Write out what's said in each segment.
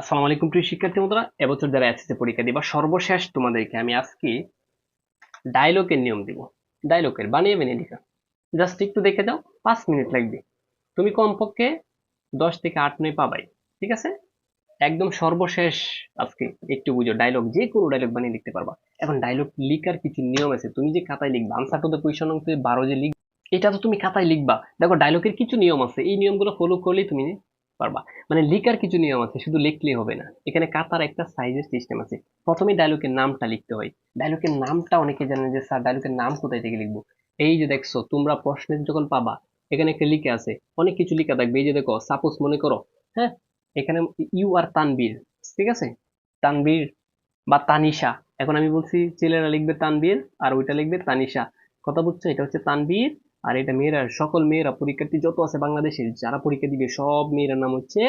আসসালামু আলাইকুম প্রিয় শিক্ষার্থী বন্ধুরা, এবছর যারা এসএসসি পরীক্ষা দিবা, সর্বশেষ তোমাদেরকে আমি আজকে ডায়লগের নিয়ম দিব। ডায়লগের বানিয়ে বানিয়ে লিখা জাস্ট একটু দেখে দাও পাঁচ মিনিট লাগবে। তুমি কমপক্ষে দশ থেকে আট মিনিট পাবাই, ঠিক আছে? একদম সর্বশেষ আজকে একটু বুঝো ডায়লগ যে কোনো ডায়লগ বানিয়ে লিখতে পারবা। এখন ডায়লগ লিখার কিছু নিয়ম আছে। তুমি যে খাতায় লিখবা আনসার টু দ্য কোয়েশন অঙ্কে বারো যে লিখ এটা তো তুমি খাতায় লিখবা। দেখো ডায়লগের কিছু নিয়ম আছে। এই নিয়মগুলো ফলো করলেই তুমি পারবা। মানে লিখার কিছু নিয়ম আছে, শুধু লিখলেই হবে না। এখানে কাতার একটা সাইজের সিস্টেম আছে। প্রথমে ডায়লগের নামটা লিখতে হয়। ডায়লগের নামটা অনেকে জানে যে, স্যার ডায়লগের নাম কোথায় থেকে লিখব? এই যে দেখছ, তোমরা প্রশ্নের যখন পাবা, এখানে একটা লিখে আছে, অনেক কিছু লিখা থাকবে। এই যে দেখো সাপোজ মনে করো হ্যাঁ এখানে ইউ আর তানবীর, ঠিক আছে? তানবীর বা তানিশা। এখন আমি বলছি, ছেলেরা লিখবে তানবীর আর ওইটা লিখবে তানিশা। কথা বুঝছ? এটা হচ্ছে তানবীর আর এটা মেয়েরা, সকল মেয়েরা পরীক্ষার্থী যত আছে বাংলাদেশের, যারা পরীক্ষা দিবে, সব মেয়েরার নাম হচ্ছে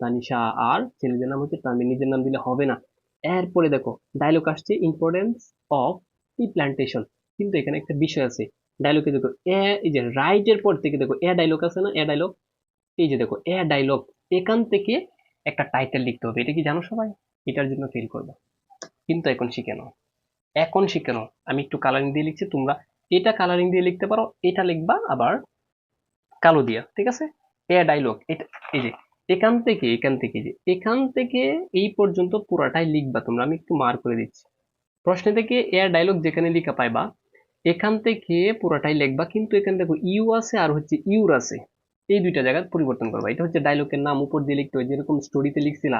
তানিশা আর ছেলেদের নাম হচ্ছে তানবীর নিজের নাম দিলে হবে না। এরপরে দেখো ডায়লগ আসছে ইম্পর্টেন্স অফ টি প্ল্যান্টেশন কিন্তু এখানে একটা বিষয় আছে ডায়লগে দেখো, এ, এই যে রাইটের পর থেকে দেখো, এ ডায়লগ আছে না, এ ডায়লগ এই যে দেখো, এ ডায়লগ এখান থেকে একটা টাইটেল লিখতে হবে। এটা কি জানো সবাই? এটার জন্য ফিল করবে। কিন্তু এখন শিখে নাও। এখন শিখে নাও। আমি একটু কালারিং দিয়ে লিখছি, তোমরা এটা কালারিং দিয়ে লিখতে পারো, এটা লিখবা আবার কালো দিয়া, ঠিক আছে? এ ডায়লগ এটা, এই যে, এখান থেকে এখান থেকে, যে, এখান থেকে এই পর্যন্ত পুরাটাই লিখবা তোমরা, আমি একটু মার করে দিচ্ছি। প্রশ্ন থেকে এয়ার ডায়লগ যেখানে লিখা পাইবা, এখান থেকে পুরাটাই লিখবা, কিন্তু এখানে দেখো ইউ আছে আর হচ্ছে ইউর আছে। এই দুইটা জায়গা পরিবর্তন করবা, এটা হচ্ছে ডায়লগের নাম, উপর দিয়ে লিখতে হয়, যেরকম স্টোরিতে লিখছিলা,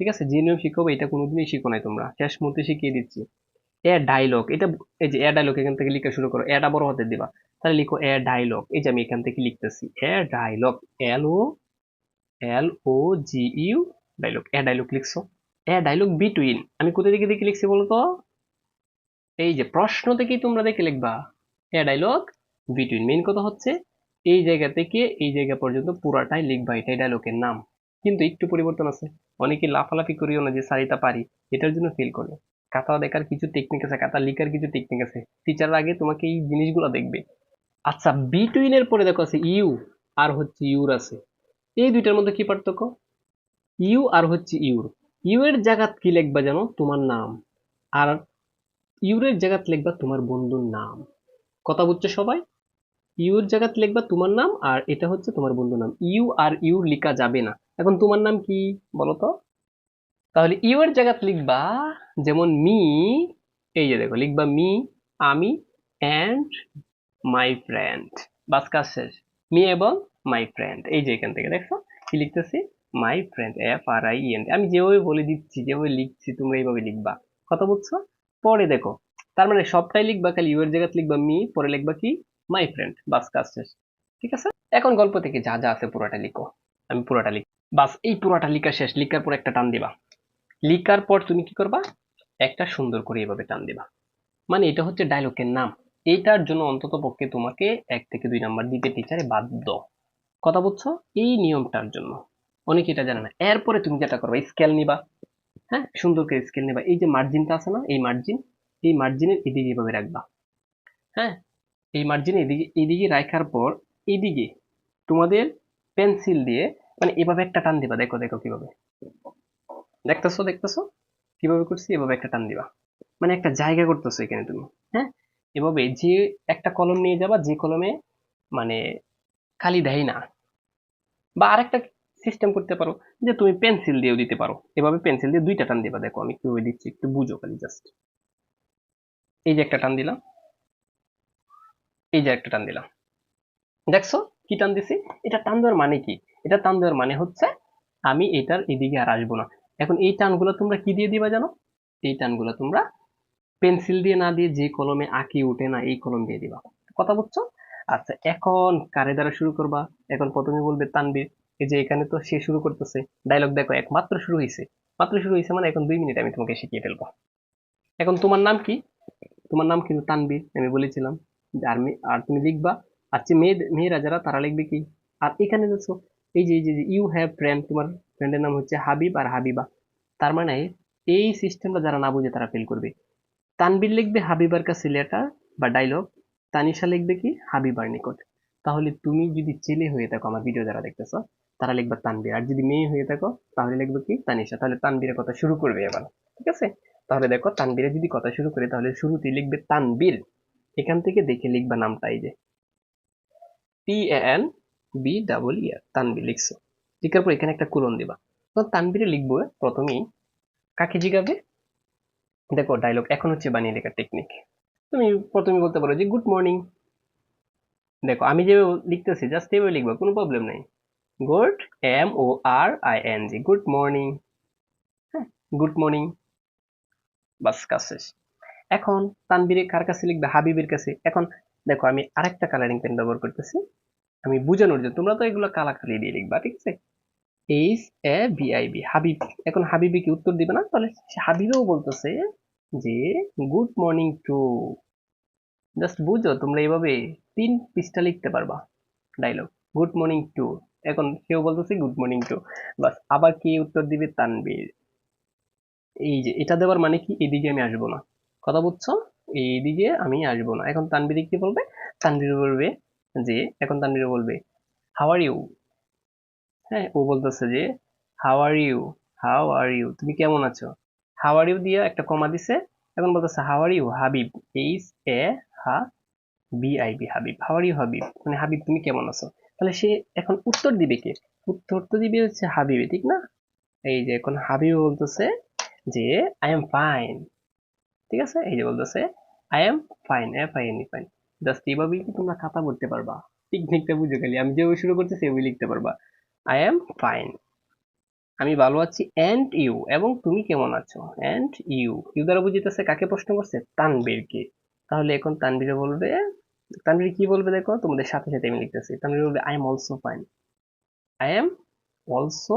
ঠিক আছে? যে নিয়ম শিখাবো, এটা কোনোদিনই শিখো নাই তোমরা, শেষ মুহূর্তে শিখিয়ে দিচ্ছি। এ ডায়লগ এটা এই যে এ ডায়লগ এখান থেকে লিখা শুরু করো এটা বড় হাতে দিবা, তাহলে লিখো এ ডায়লগ এই যে আমি এখান থেকে লিখতেছি এ dialogue L O L O G U dialogue এ ডায়লগ লিখছো এ ডায়লগ বিটুইন আমি কোথা থেকে দেখে লিখছি বলতো এই যে প্রশ্ন থেকেই তোমরা দেখে লিখবা এ ডায়লগ বিটুইন মেইন কথা হচ্ছে, এই জায়গা থেকে এই জায়গা পর্যন্ত পুরাটাই লিখবা, এটাই ডায়লগের নাম, কিন্তু একটু পরিবর্তন আছে, অনেকে লাফালাফি করিও না যে সারিটা পারি, এটার জন্য ফিল করবে। খাতা দেখার কিছু টেকনিক আছে খাতা লিখার কিছু টেকনিক আছে। টিচার আগে তোমাকে এই জিনিসগুলো দেখবে। আচ্ছা বিটুইন এর পরে দেখো, আছে ইউ আর হচ্ছে ইউর আছে। এই দুইটার মধ্যে কি পার্থক্য? ইউ আর হচ্ছে ইউর। ইউ এর জায়গাত কি লিখবা জানো? তোমার নাম। আর ইউরের জায়গাত লিখবা তোমার বন্ধুর নাম। কথা বুঝছ সবাই? ইউর জায়গাত লিখবা তোমার নাম আর এটা হচ্ছে তোমার বন্ধুর নাম। ইউ আর ইউর লিখা যাবে না। এখন তোমার নাম কি বলো তো তাহলে ইউ এর জায়গাত লিখবা যেমন মি এই যে দেখো, লিখবা মি আমি অ্যান্ড মাই ফ্রেন্ড বাস কাজ শেষ। মি এবং মাই ফ্রেন্ড এই যে এখান থেকে দেখো কি লিখতেছি? My friend F R I N আমি যেভাবে বলে দিচ্ছি, যেভাবে লিখছি, তোমরা এইভাবে লিখবা। কথা বুঝছ? পরে দেখো, তার মানে সবটাই লিখবা, খালি ইউ এর জায়গাতে লিখবা মি পরে লিখবা কি? মাই ফ্রেন্ড বাস কাজ শেষ। ঠিক আছে? এখন গল্প থেকে যা যা আছে পুরোটা লিখো। আমি পুরোটা লিখ। বাস, এই পুরোটা লিখা শেষ, লিখার পর একটা টান দিবা। লিখার পর তুমি কি করবা? একটা সুন্দর করে এভাবে টান দিবা। মানে এটা হচ্ছে ডায়লগের নাম। এইটার জন্য অন্তত পক্ষে তোমাকে এক থেকে দুই নাম্বার দিতে টিচারে বাধ্য। কথা বুঝছ? এই নিয়মটার জন্য। অনেকে এটা জানে না। এরপরে তুমি যেটা করবা স্কেল নিবা। হ্যাঁ? সুন্দর করে স্কেল নিবা। এই যে মার্জিনটা আছে না, এই মার্জিন এই মার্জিনের এদিকে এভাবে রাখবা। হ্যাঁ? এই মার্জিন এদিকে এদিকে রাখার পর এদিকে তোমাদের পেন্সিল দিয়ে মানে এভাবে একটা টান দিবা। দেখো দেখো কীভাবে। দেখতেছো দেখতেছো? কীভাবে করছি? এভাবে একটা টান দিবা। মানে একটা জায়গা করতেছো এখানে তুমি হ্যাঁ? এভাবে যে একটা কলম নিয়ে যাবা, যে কলমে মানে খালি দেয় না। বা আরেকটা সিস্টেম করতে পারো, যে তুমি পেন্সিল দিয়েও দিতে পারো। এভাবে পেন্সিল দিয়ে দুইটা টান দিবা, দেখো আমি কীভাবে দিচ্ছি, একটু বুঝো খালি জাস্ট এই যে একটা টান দিলাম। এই যে একটা টান দিলাম। দেখছ কি টান দিছি? এটা টান দেওয়ার মানে কি? এটা টান দেওয়ার মানে হচ্ছে আমি এটার এদিকে আর আসব না। এখন এই টানগুলো তোমরা কি দিয়ে দিবা জানো? এই টানগুলো তোমরা পেন্সিল দিয়ে না দিয়ে যে কলমে আঁকি উঠে না, এই কলম দিয়ে দিবা। কথা বুঝছ? আচ্ছা এখন কারে দ্বারা শুরু করবা? এখন প্রথমে বলবে তানবীর এই যে এখানে তো সে শুরু করতেছে। ডায়লগ দেখো, একমাত্র শুরু হয়েছে মাত্র শুরু হয়েছে মানে এখন দুই মিনিট আমি তোমাকে শিখিয়ে ফেলব। এখন তোমার নাম কি? তোমার নাম কিন্তু তানবীর আমি বলেছিলাম। আর আর তুমি লিখবা আচ্ছা মেয়ে, মেয়েরা যারা তারা লিখবে কি? আর এখানে দেখছ, এই যে এই যে ইউ হ্যাভ ফ্রেন্ড তোমার ফ্রেন্ডের নাম হচ্ছে হাবিব আর হাবিবা। তার মানে এই সিস্টেমটা যারা না বুঝে তারা ফেল করবে। তানবীর লিখবে হাবিবার কাছে লেটার বা ডায়লগ তানিশা লিখবে কি হাবিবার নিকট। তাহলে তুমি যদি ছেলে হয়ে থাকো, আমার ভিডিও যারা দেখতেছো, তারা লিখবে তানবীর আর যদি মেয়ে হয়ে থাকো, তাহলে লিখবে কি তানিশা। তাহলে তানবীরের কথা শুরু করবে এবার, ঠিক আছে? তাহলে দেখো তানবিরে যদি কথা শুরু করে, তাহলে শুরুতে লিখবে তানবীর এখান থেকে দেখে লিখবা নামটা এই যে T N B double E R Tanbir লিখছো। লিখার পর এখানে একটা কুলন দিবা। তখন তানবীরে লিখব, প্রথমেই, কাকে জিগাবে? দেখো ডায়লগ এখন হচ্ছে বানিয়ে লেখার টেকনিক তুমি প্রথমে বলতে পারো যে গুড মর্নিং দেখো, আমি যেভাবে লিখতেছি জাস্ট এভাবে লিখব, কোনো প্রবলেম নেই। Good M O R I N G good morning হ্যাঁ গুড মর্নিং বাস, কাজ শেষ। এখন তানবীরে কার কাছে লিখবে? হাবিবের কাছে। এখন দেখো, আমি আরেকটা কালারিং পেন ব্যবহার করতেছি। আমি বোঝানোর জন্য, তোমরা তো এগুলো কালাকালি দিয়ে লিখবা, ঠিক আছে? H A B I B Habib. এখন হাবিবি কি উত্তর দিবে না? তাহলে হাবিবেও বলতেছে যে গুড মর্নিং টু জাস্ট বুঝো, তোমরা এইভাবে তিন পৃষ্ঠা লিখতে পারবা ডায়লগ গুড মর্নিং টু এখন কেউ বলতেছে গুড মর্নিং টু বাস, আবার কি উত্তর দিবে? তানবীর এই যে, এটা দেওয়ার মানে কি? এদিকে আমি আসব না। কথা বুঝছ? এইদিকে আমি আসব না। এখন তানবীর কি বলবে? তানবীর বলবে যে, এখন তানবীর বলবে হাওয়ার ইউ হ্যাঁ ও বলতেছে যে how are you how are you তুমি কেমন আছো? হাউ আর ইউ দিয়ে একটা কমা দিছে। এখন বলতেছে how are you Habib H A Ha B I B Habib how are you Habib মানে হাবিব তুমি কেমন আছো? তাহলে সে এখন উত্তর দিবে কে? উত্তর তো দিবে হচ্ছে হাবিবে ঠিক না? এই যে এখন হাবিব বলতেছে যে আই এম ফাইন ঠিক আছে? এই যে বলতেছে I am fine F I N fine just এইভাবেই কি তোমরা খাতা করতে পারবা? টেকনিকটা বুঝে গেলে আমি যেভাবে শুরু করতেছি সেভাবে লিখতে পারবা। আই এম ফাইন আমি ভালো আছি অ্যান্ড ইউ এবং তুমি কেমন আছো? অ্যান্ড ইউ ইউ দ্বারা বুঝিতেছে কাকে প্রশ্ন করছে? তানবীরকে তাহলে এখন তানবীরে বলবে তানবীর কি বলবে দেখো? তোমাদের সাথে সাথে আমি লিখতেছি। তানবীর বলবে I am also fine I am also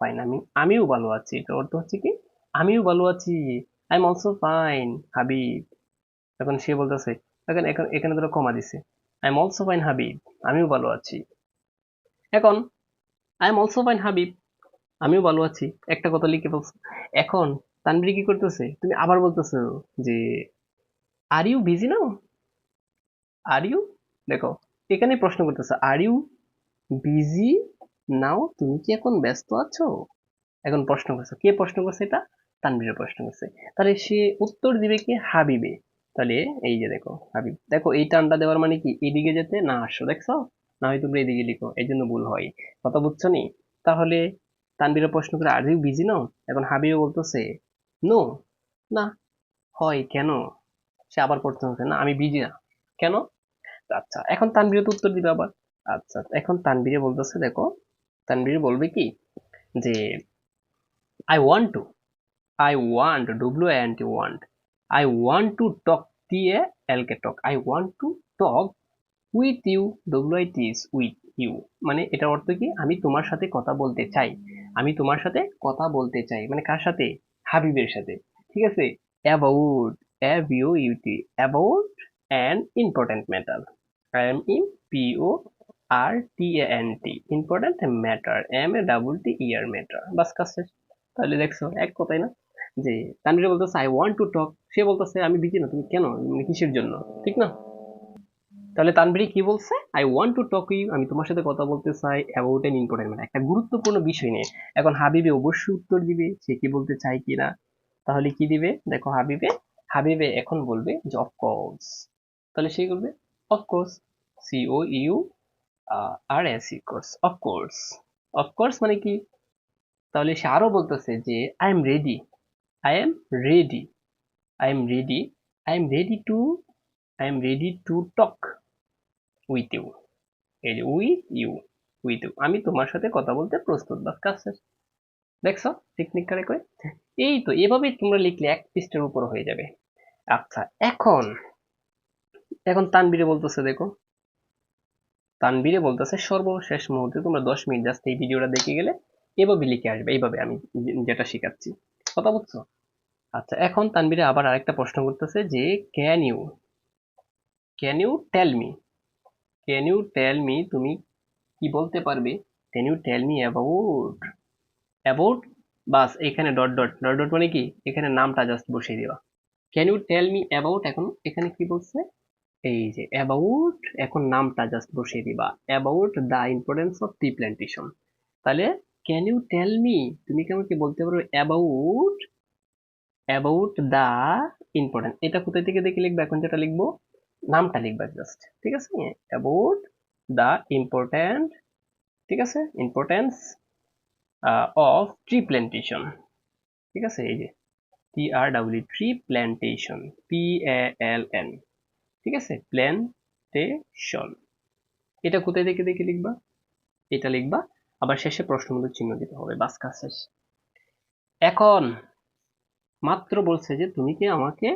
fine আমি, আমিও ভালো আছি। এটার অর্থ হচ্ছে কি? আমিও ভালো আছি। I am also fine Habib. এখন সে বলতেছে, এখন এখন, এখানে ধরো কমা দিছে। I am also fine Habib. আমিও ভালো আছি। এখন I am also fine Habib আমিও ভালো আছি। একটা কথা লিখে বলছো এখন তানবীর কি করতেছে? তুমি আবার বলতেছো যে are you busy now are you দেখো এখানে প্রশ্ন করতেছে আর ইউ বিজি নাও তুমি কি এখন ব্যস্ত আছো? এখন প্রশ্ন করছে। কে প্রশ্ন করছে এটা? তানবীরের প্রশ্ন করছে। তাহলে সে উত্তর দিবে কি? হাবিবে। তাহলে এই যে দেখো, হাবিব। দেখো, এই টানটা দেওয়ার মানে কি? এদিকে যেতে না আসো, দেখছ? না হয় তোমরা এদিকে লিখো, এই জন্য ভুল হয়। কথা বুঝছ নি? তাহলে তানবীরের প্রশ্ন করে, আর বিজি নাও? এখন হাবিবে বলতেছে নো না। হয়, কেন? সে আবার প্রশ্ন করছে, না, আমি বিজি না। কেন? আচ্ছা এখন তানবীরে তো উত্তর দিবে আবার। আচ্ছা এখন তানবীরে বলতেছে, দেখো তানবীর বলবে কি যে I want to I want W N T want I want to talk T A L K talk I want to talk with you W I T with you মানে এটার অর্থ কি? আমি তোমার সাথে কথা বলতে চাই। আমি তোমার সাথে কথা বলতে চাই। মানে কার সাথে? হাবিবের সাথে। ঠিক আছে? About A B U U T about an important matter I M in P O R T N T important matter M A double T E R matter বাস, কাজ শেষ। তাহলে দেখছ, এক কথাই না? যে তানভীর বলতেছে আই ওয়ান্ট টু টক সে বলতেছে, আমি বিজি না, তুমি কেন? মানে কিসের জন্য? ঠিক না? তাহলে তানভীর কি বলছে? I want to talk you আমি তোমার সাথে কথা বলতে চাই অ্যাবাউট এন ইম্পর্টেন্ট মানে একটা গুরুত্বপূর্ণ বিষয় নিয়ে। এখন হাবিবে অবশ্যই উত্তর দিবে, সে কি বলতে চায় কি না তাহলে কি দিবে? দেখো হাবিবে হাবিবে এখন বলবে যে অফকোর্স তাহলে সে বলবে of course C O U R S E course of course of course মানে কি? তাহলে সে আরও বলতেছে যে I am ready I am ready I am ready I am ready to I am ready to talk with you এই যে with you with you আমি তোমার সাথে কথা বলতে প্রস্তুত বাস কাজ শেষ দেখছ টেকনিক কারে কয় এই তো, এভাবেই তোমরা লিখলে এক পৃষ্ঠের উপর হয়ে যাবে। আচ্ছা এখন এখন তানবীরে বলতেছে, দেখো। তানবীরে বলতেছে, সর্বশেষ মুহূর্তে তোমরা দশ মিনিট জাস্ট এই ভিডিওটা দেখে গেলে এভাবে লিখে আসবে, এইভাবে আমি যেটা শিখাচ্ছি। কথা বুঝছ আচ্ছা এখন তানবীরে আবার আরেকটা প্রশ্ন করতেছে যে can you can you tell me can you tell me তুমি কি বলতে পারবে? Can you tell me about about বাস, এখানে ডট ডট ডট ডট মানে কি? এখানে নামটা জাস্ট বসিয়ে দেওয়া can you tell me about এখন, এখানে কি বলছে? এই যে অ্যাবাউট এখন নামটা জাস্ট বসিয়ে দিবা। About the importance of tea plantation তাহলে ক্যান ইউ টেল মি তুমি কি বলতে পারো অ্যাবাউট অ্যাবাউট দ্য ইম্পর্টেন্ট এটা কোথায় থেকে দেখে লিখবে? এখন যেটা লিখব নামটা লিখবা জাস্ট ঠিক আছে? অ্যাবাউট দ্য ইম্পর্ট্যান্ট ঠিক আছে? ইম্পর্টেন্স অফ ট্রি প্ল্যান্টেশন ঠিক আছে? এই যে T R W tree plantation P L N ঠিক আছে? প্ল্যান্টেশন এটা কোথায় দেখে দেখে লিখবা? এটা লিখবা, আবার শেষে প্রশ্নবোধক চিহ্ন দিতে হবে, বাস কাজ শেষ। এখন, মাত্র বলছে যে তুমি কি আমাকে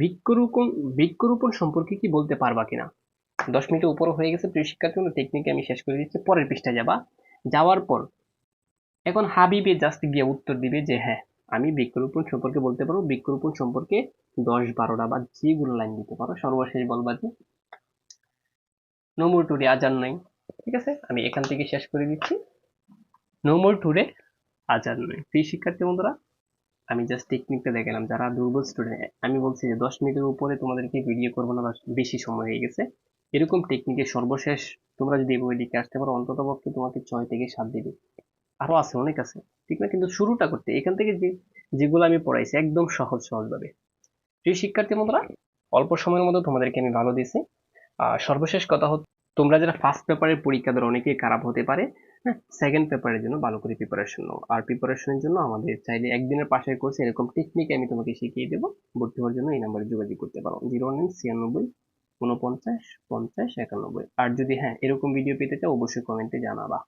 বৃক্ষরোপণ বৃক্ষরোপণ সম্পর্কে কি বলতে পারবা কিনা? দশ মিনিটের উপর হয়ে গেছে, প্রিয় শিক্ষার্থী টেকনিকে আমি শেষ করে দিচ্ছি, পরের পৃষ্ঠায় যাবা। যাওয়ার পর, এখন হাবিবে জাস্ট গিয়ে উত্তর দিবে যে হ্যাঁ আমি বৃক্ষরোপণ সম্পর্কে বলতে পারব। বৃক্ষরোপণ সম্পর্কে দশ বারোটা বা যেগুলো লাইন দিতে পারো, সর্বশেষ বলবা যে, নোমর টুরে আজান নাই। ঠিক আছে? আমি এখান থেকে শেষ করে দিচ্ছি। নোমর টুরে আজান নাই। প্রিয় শিক্ষার্থী বন্ধুরা আমি জাস্ট টেকনিকটা দেখালাম, যারা দুর্বল স্টুডেন্ট আমি বলছি যে দশ মিনিটের উপরে তোমাদেরকে ভিডিও করব না বেশি সময় হয়ে গেছে। এরকম টেকনিকের সর্বশেষ তোমরা যদি এভাবে লিখে আসতে পারো অন্তত পক্ষে তোমাকে ছয় থেকে সাত দিবে। আরও আছে, অনেক আছে। ঠিক না? কিন্তু শুরুটা করতে, এখান থেকে যে, যেগুলো আমি পড়াইছি, একদম সহজ সহজভাবে। প্রিয় শিক্ষার্থী বন্ধুরা, অল্প সময়ের মধ্যে তোমাদেরকে আমি ভালো দিয়েছি। আর সর্বশেষ কথা হচ্ছে, তোমরা যারা ফার্স্ট পেপারের পরীক্ষা ধরো, অনেকেই খারাপ হতে পারে। হ্যাঁ সেকেন্ড পেপারের জন্য ভালো করে প্রিপারেশন নাও আর প্রিপারেশনের জন্য আমাদের চাইলে একদিনের পাশের কোর্স এরকম টেকনিক আমি তোমাকে শিখিয়ে দেবো। ভর্তি হওয়ার জন্য এই নাম্বারে যোগাযোগ করতে পারো। জিরো নাইন ছিয়ানব্বই, ঊনপঞ্চাশ, পঞ্চাশ, একানব্বই। আর যদি হ্যাঁ এরকম ভিডিও পেতে চাও, অবশ্যই কমেন্টে জানাবা।